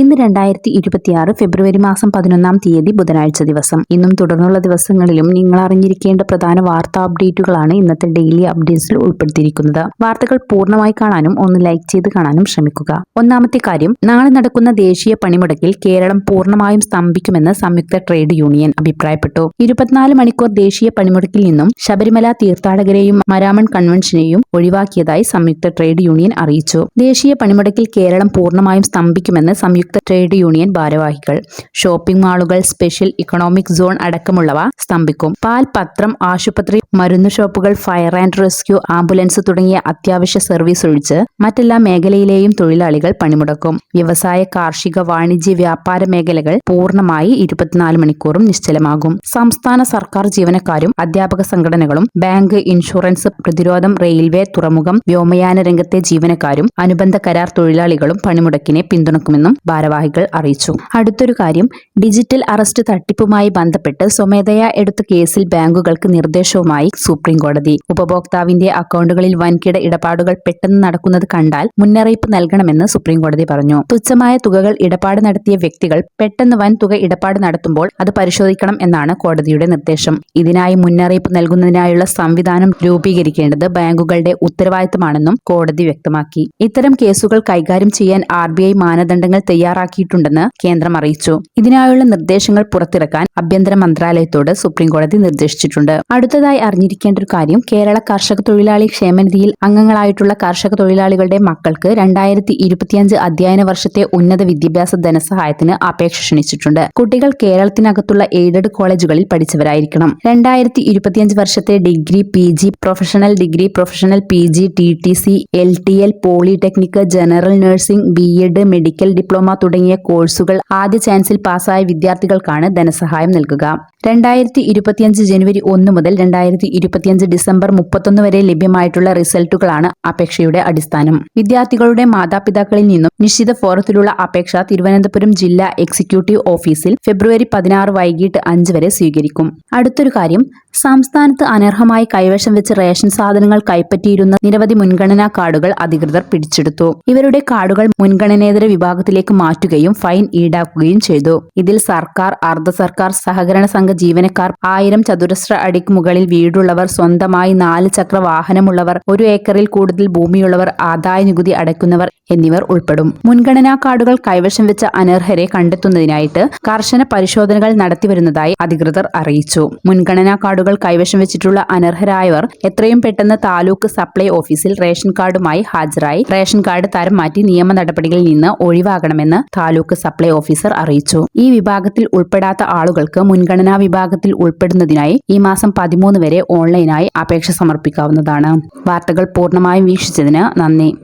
ഇന്ന് രണ്ടായിരത്തി ഇരുപത്തിയാറ് ഫെബ്രുവരി മാസം പതിനൊന്നാം തീയതി ബുധനാഴ്ച ദിവസം. ഇന്നും തുടർന്നുള്ള ദിവസങ്ങളിലും നിങ്ങൾ അറിഞ്ഞിരിക്കേണ്ട പ്രധാന വാർത്താ അപ്ഡേറ്റുകളാണ് ഇന്നത്തെ ഡെയിലി അപ്ഡേറ്റ്സിൽ ഉൾപ്പെടുത്തിയിരിക്കുന്നത്. വാർത്തകൾ പൂർണമായി കാണാനും ഒന്ന് ലൈക്ക് ചെയ്ത് കാണാനും ശ്രമിക്കുക. ഒന്നാമത്തെ കാര്യം നാളെ നടക്കുന്ന ദേശീയ പണിമുടക്കിൽ കേരളം പൂർണമായും സ്തംഭിക്കുമെന്ന് സംയുക്ത ട്രേഡ് യൂണിയൻ അഭിപ്രായപ്പെട്ടു. ഇരുപത്തിനാല് മണിക്കൂർ ദേശീയ പണിമുടക്കിൽ നിന്നും ശബരിമല തീർത്ഥാടകരെയും മരാമൺ കൺവെൻഷനെയും ഒഴിവാക്കിയതായി സംയുക്ത ട്രേഡ് യൂണിയൻ അറിയിച്ചു. ദേശീയ പണിമുടക്കിൽ കേരളം പൂർണമായും സ്തംഭിക്കുമെന്ന് സംയുക്ത ട്രേഡ് യൂണിയൻ ഭാരവാഹികൾ ഷോപ്പിംഗ് മാളുകൾ സ്പെഷ്യൽ ഇക്കണോമിക് സോൺ അടക്കമുള്ളവ സ്തംഭിക്കും. പാൽ പത്രം ആശുപത്രി മരുന്നു ഷോപ്പുകൾ ഫയർ ആൻഡ് റെസ്ക്യൂ ആംബുലൻസ് തുടങ്ങിയ അത്യാവശ്യ സർവീസ് ഒഴിച്ച് മറ്റെല്ലാ മേഖലയിലെയും തൊഴിലാളികൾ പണിമുടക്കും. വ്യവസായ കാർഷിക വാണിജ്യ വ്യാപാര മേഖലകൾ പൂർണമായി ഇരുപത്തിനാല് മണിക്കൂറും നിശ്ചലമാകും. സംസ്ഥാന സർക്കാർ ജീവനക്കാരും അധ്യാപക സംഘടനകളും ബാങ്ക് ഇൻഷുറൻസ് പ്രതിരോധം റെയിൽവേ തുറമുഖം വ്യോമയാന രംഗത്തെ ജീവനക്കാരും അനുബന്ധ കരാർ തൊഴിലാളികളും പണിമുടക്കിനെ പിന്തുണക്കുമെന്നും ഭാരവാഹികൾ അറിയിച്ചു. അടുത്തൊരു കാര്യം ഡിജിറ്റൽ അറസ്റ്റ് തട്ടിപ്പുമായി ബന്ധപ്പെട്ട് സ്വമേധയാ എടുത്ത കേസിൽ ബാങ്കുകൾക്ക് നിർദ്ദേശവുമായി സുപ്രീം കോടതി ഉപഭോക്താവിന്റെ അക്കൗണ്ടുകളിൽ വൻകിട ഇടപാടുകൾ പെട്ടെന്ന് നടക്കുന്നത് കണ്ടാൽ മുന്നറിയിപ്പ് നൽകണമെന്ന് സുപ്രീം കോടതി പറഞ്ഞു. തുച്ഛമായ തുകകൾ ഇടപാട് നടത്തിയ വ്യക്തികൾ പെട്ടെന്ന് വൻ തുക ഇടപാട് നടത്തുമ്പോൾ അത് പരിശോധിക്കണം എന്നാണ് കോടതിയുടെ നിർദ്ദേശം. ഇതിനായി മുന്നറിയിപ്പ് നൽകുന്നതിനായുള്ള സംവിധാനം രൂപീകരിക്കേണ്ടത് ബാങ്കുകളുടെ ഉത്തരവാദിത്തമാണെന്നും കോടതി വ്യക്തമാക്കി. ഇത്തരം കേസുകൾ കൈകാര്യം ചെയ്യാൻ ആർ മാനദണ്ഡങ്ങൾ തയ്യാറാക്കിയിട്ടുണ്ടെന്ന് കേന്ദ്രം അറിയിച്ചു. ഇതിനായുള്ള നിർദ്ദേശങ്ങൾ പുറത്തിറക്കാൻ ആഭ്യന്തര മന്ത്രാലയത്തോട് സുപ്രീം കോടതി നിർദ്ദേശിച്ചിട്ടുണ്ട്. അടുത്തതായി അറിഞ്ഞിരിക്കേണ്ട ഒരു കാര്യം. കേരള കർഷക തൊഴിലാളി ക്ഷേമനിധിയിൽ അംഗങ്ങളായിട്ടുള്ള കർഷക തൊഴിലാളികളുടെ മക്കൾക്ക് രണ്ടായിരത്തി ഇരുപത്തിയഞ്ച് അധ്യയന വർഷത്തെ ഉന്നത വിദ്യാഭ്യാസ ധനസഹായത്തിന് അപേക്ഷ ക്ഷണിച്ചിട്ടുണ്ട്. കുട്ടികൾ കേരളത്തിനകത്തുള്ള എയ്ഡഡ് കോളേജുകളിൽ പഠിച്ചവരായിരിക്കണം. രണ്ടായിരത്തി ഇരുപത്തിയഞ്ച് വർഷത്തെ degree P G professional degree professional P G T T C L T L polytechnic general nursing B Ed medical diploma തുടങ്ങിയ കോഴ്സുകൾ ആദ്യ ചാൻസിൽ പാസ്സായ വിദ്യാർത്ഥികൾക്കാണ് ധനസഹായം നൽകുക. രണ്ടായിരത്തി ഇരുപത്തിയഞ്ച് ജനുവരി ഒന്ന് മുതൽ രണ്ടായിരത്തി ഇരുപത്തിയഞ്ച് ഡിസംബർ മുപ്പത്തൊന്ന് വരെ ലഭ്യമായിട്ടുള്ള റിസൾട്ടുകളാണ് അപേക്ഷയുടെ അടിസ്ഥാനം. വിദ്യാർത്ഥികളുടെ മാതാപിതാക്കളിൽ നിന്നും നിശ്ചിത ഫോറത്തിലുള്ള അപേക്ഷ തിരുവനന്തപുരം ജില്ലാ എക്സിക്യൂട്ടീവ് ഓഫീസിൽ ഫെബ്രുവരി പതിനാറ് വൈകിട്ട് അഞ്ച് വരെ സ്വീകരിക്കും. അടുത്തൊരു കാര്യം സംസ്ഥാനത്ത് അനർഹമായി കൈവശം വെച്ച് റേഷൻ സാധനങ്ങൾ കൈപ്പറ്റിയിരുന്ന നിരവധി മുൻഗണനാ കാർഡുകൾ അധികൃതർ പിടിച്ചെടുത്തു. ഇവരുടെ കാർഡുകൾ മുൻഗണനേതര വിഭാഗത്തിലേക്ക് മാറ്റുകയും ഫൈൻ ഈടാക്കുകയും ചെയ്തു. ഇതിൽ സർക്കാർ അർദ്ധ സർക്കാർ സഹകരണ സംഘ ജീവനക്കാർ ആയിരം ചതുരശ്ര അടിക്ക് മുകളിൽ വീടുള്ളവർ സ്വന്തമായി നാല് ചക്ര വാഹനമുള്ളവർ ഒരു ഏക്കറിൽ കൂടുതൽ ഭൂമിയുള്ളവർ ആദായ നികുതി അടയ്ക്കുന്നവർ എന്നിവർ ഉൾപ്പെടും. മുൻഗണനാ കാർഡുകൾ കൈവശം വെച്ച അനർഹരെ കണ്ടെത്തുന്നതിനായിട്ട് കർശന പരിശോധനകൾ നടത്തിവരുന്നതായി അധികൃതർ അറിയിച്ചു. മുൻഗണനാ കാർഡുകൾ കൈവശം വെച്ചിട്ടുള്ള അനർഹരായവർ എത്രയും പെട്ടെന്ന് താലൂക്ക് സപ്ലൈ ഓഫീസിൽ റേഷൻ കാർഡുമായി ഹാജരായി റേഷൻ കാർഡ് തരം മാറ്റി നിയമ നടപടികളിൽ നിന്ന് ഒഴിവാകണമെന്ന് താലൂക്ക് സപ്ലൈ ഓഫീസർ അറിയിച്ചു. ഈ വിഭാഗത്തിൽ ഉൾപ്പെടാത്ത ആളുകൾക്ക് മുൻഗണനാ വിഭാഗത്തിൽ ഉൾപ്പെടുന്നതിനായി ഈ മാസം പതിമൂന്ന് ഓൺലൈനായി അപേക്ഷ സമർപ്പിക്കാവുന്നതാണ്. വാർത്തകൾ പൂർണമായും വീക്ഷിച്ചതിന് നന്ദി.